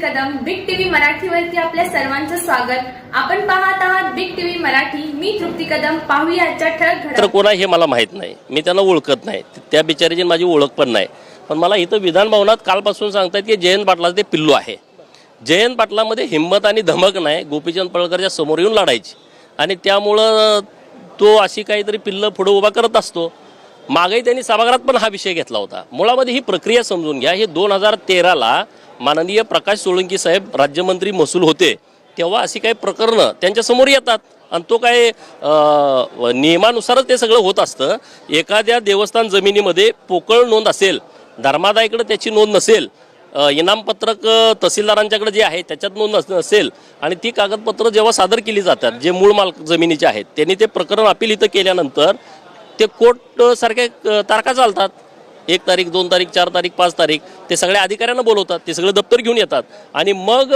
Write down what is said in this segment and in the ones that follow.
मराठीवरती आपल्या सर्वांचं स्वागत. आपण पाहत आहात बिग टीव्ही मराठी. मी तृप्ती कदम. पाहूया आजच्या ठळक तर कोणा हे मला माहीत नाही. मी त्यांना ओळखत नाही. त्या बिचारीची माझी ओळख पण नाही. पण मला इथं विधान भवनात कालपासून सांगतायत की जयंत पाटलाचं ते पिल्लू आहे. जयंत पाटलामध्ये हिंमत आणि धमक नाही. गोपीचंद पळकरच्या समोर येऊन लढायची. आणि त्यामुळं तो अशी काहीतरी पिल्लं पुढं उभा करत असतो. मागही त्यांनी सभागृहात पण हा विषय घेतला होता. मुळामध्ये ही प्रक्रिया समजून घ्या. हे दोन हजार तेराला माननीय प्रकाश सोळंकी साहेब राज्यमंत्री महसूल होते. तेव्हा अशी काही प्रकरणं त्यांच्यासमोर येतात. आणि तो काय नियमानुसारच ते सगळं होत असतं. एखाद्या देवस्थान जमिनीमध्ये पोकळ नोंद असेल धर्मादायकडे त्याची नोंद नसेल इनामपत्रक तहसीलदारांच्याकडे जे आहे त्याच्यात नोंद नसेल आणि ती कागदपत्रं जेव्हा सादर केली जातात जे मूळ मालक जमिनीचे आहेत त्यांनी ते प्रकरण अपील इथं केल्यानंतर ते कोर्ट सारखे तारखा चालतात. एक तारीख दोन तारीख चार तारीख पाच तारीख ते सगळ्या अधिकाऱ्यांना बोलवतात ते सगळं दप्तर घेऊन येतात. आणि मग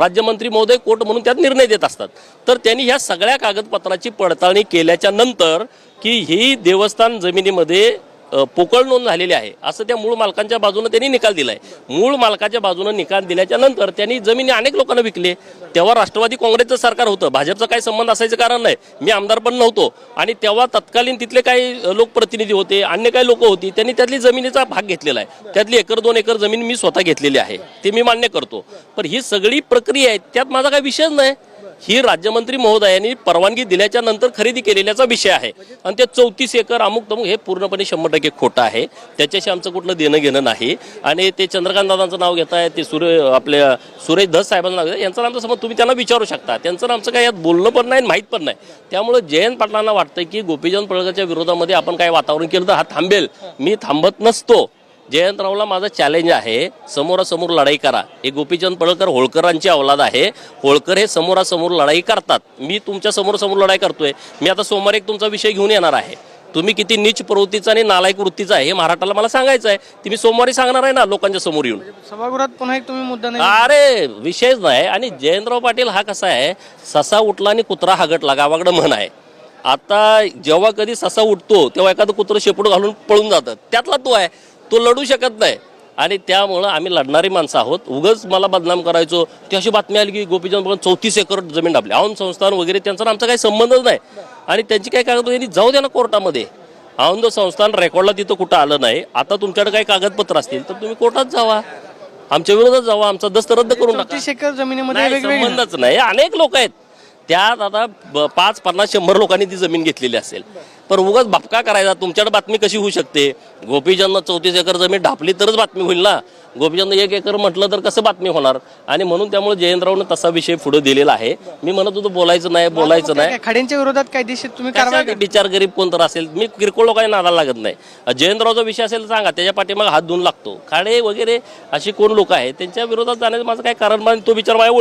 राज्यमंत्री महोदय कोर्ट म्हणून त्यात निर्णय देत असतात. तर त्यांनी ह्या सगळ्या कागदपत्राची पडताळणी केल्याच्यानंतर की ही देवस्थान जमिनीमध्ये पोकळ नोंद झालेली आहे. असं त्या मूळ मालकांच्या बाजूनं त्यांनी निकाल दिलाय. मूळ मालकाच्या बाजूनं निकाल दिल्याच्या नंतर त्यांनी जमिनी अनेक लोकांना विकले. तेव्हा राष्ट्रवादी काँग्रेसचं सरकार होतं. भाजपचा काही संबंध असायचं कारण नाही. मी आमदार पण नव्हतो. आणि तेव्हा तत्कालीन तिथले काही लोकप्रतिनिधी होते अन्य काही लोक होती त्यांनी त्यातली जमिनीचा भाग घेतलेला आहे. त्यातली एकर दोन एकर जमीन मी स्वतः घेतलेली आहे. ते मी मान्य करतो. पण ही सगळी प्रक्रिया आहे त्यात माझा काही विषयच नाही. ही राज्यमंत्री महोदयांनी परवानगी दिल्याच्या नंतर खरेदी केलेल्याचा विषय आहे. आणि ते चौतीस एकर अमुक तमुक हे पूर्णपणे शंभर टक्के खोटं आहे. त्याच्याशी आमचं कुठलं देणं घेणं नाही. आणि ते चंद्रकांतदादांचं नाव घेत आहे ते सूर्य आपल्या सुरेश धस साहेबांचं नाव घेताय यांचं नामचं समज तुम्ही त्यांना विचारू शकता. त्यांचं आणि आमचं काय यात बोलणं पण नाही आणि माहीत पण नाही. त्यामुळे जयंत पाटलांना वाटतं की गोपीचंद पळकरच्या विरोधामध्ये आपण काय वातावरण केलं तर हा थांबेल. मी थांबत नसतो. जयंतरावला माझं चॅलेंज आहे समोरासमोर लढाई करा. हे गोपीचंद पळकर होळकरांची अवलाद आहे. होळकर हे समोरासमोर लढाई करतात. मी तुमच्या समोरासमोर लढाई करतोय. मी आता सोमवारी एक तुमचा विषय घेऊन येणार आहे. तुम्ही किती नीच प्रवृत्तीचा आणि नालायक वृत्तीचा आहे हे महाराष्ट्राला मला सांगायचं आहे. ते मी सोमवारी सांगणार आहे ना लोकांच्या समोर येऊन. सभागृहात पुन्हा एक तुम्ही मुद्दा नाही. अरे विषयच नाही. आणि जयंतराव पाटील हा कसा आहे? ससा उठला आणि कुत्रा हागटला गावाकडं म्हण आहे. आता जेव्हा कधी ससा उठतो तेव्हा एखादं कुत्रं शेपूट घालून पळून जातं. त्यातला तो आहे. तो लढू शकत नाही. आणि त्यामुळं आम्ही लढणारी माणसं आहोत. उगच मला बदनाम करायचो. ती अशी बातमी आली की गोपीचंद पवार चौतीस एकर जमीन टाकली औन संस्थान वगैरे त्यांचा आमचा काही संबंधच नाही. आणि त्यांची काय कागद त्यांनी जाऊ द्या ना कोर्टामध्ये. औंध संस्थान रेकॉर्डला तिथं कुठं आलं नाही. आता तुमच्याकडे काही कागदपत्र असतील तर तुम्ही कोर्टात जावा. आमच्या विरोधात जावा. आमचा दस्त रद्द करून टाका. जमिनीमध्ये संबंधच नाही. अनेक लोक आहेत. त्यात आता ब- पाच पन्नास शंभर लोकांनी ती जमीन घेतलेली असेल. पण उगाच बापका करायचा तुमच्याकडे बातमी कशी होऊ शकते? गोपीचंद चौतीस एकर जमीन ढापली तरच बातमी होईल ना? गोपीचंद एक एकर म्हटलं तर कसं बातमी होणार? आणि म्हणून त्यामुळे जयंतरावनं तसा विषय पुढे दिलेला आहे. मी म्हणत होतो बोलायचं नाही बोलायचं नाही. खाड्यांच्या विरोधात कायदेशीर तुम्ही कारवाई बिचार गरीब कोण तर असेल? मी किरकोळ लोकांना नादाला लागत नाही. जयंतरावचा विषय असेल तर सांगा त्याच्या पाठीमागे हात धुवून लागतो. खाडे वगैरे अशी कोण लोक आहेत? त्यांच्या विरोधात जाण्याचं माझं काय कारण नाही. तो विचार माझ्या